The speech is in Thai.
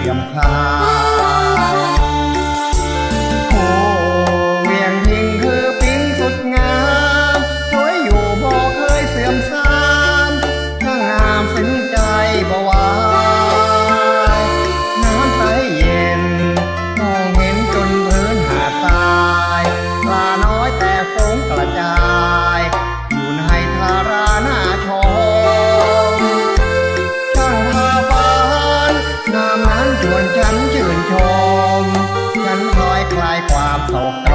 เคยมคลาา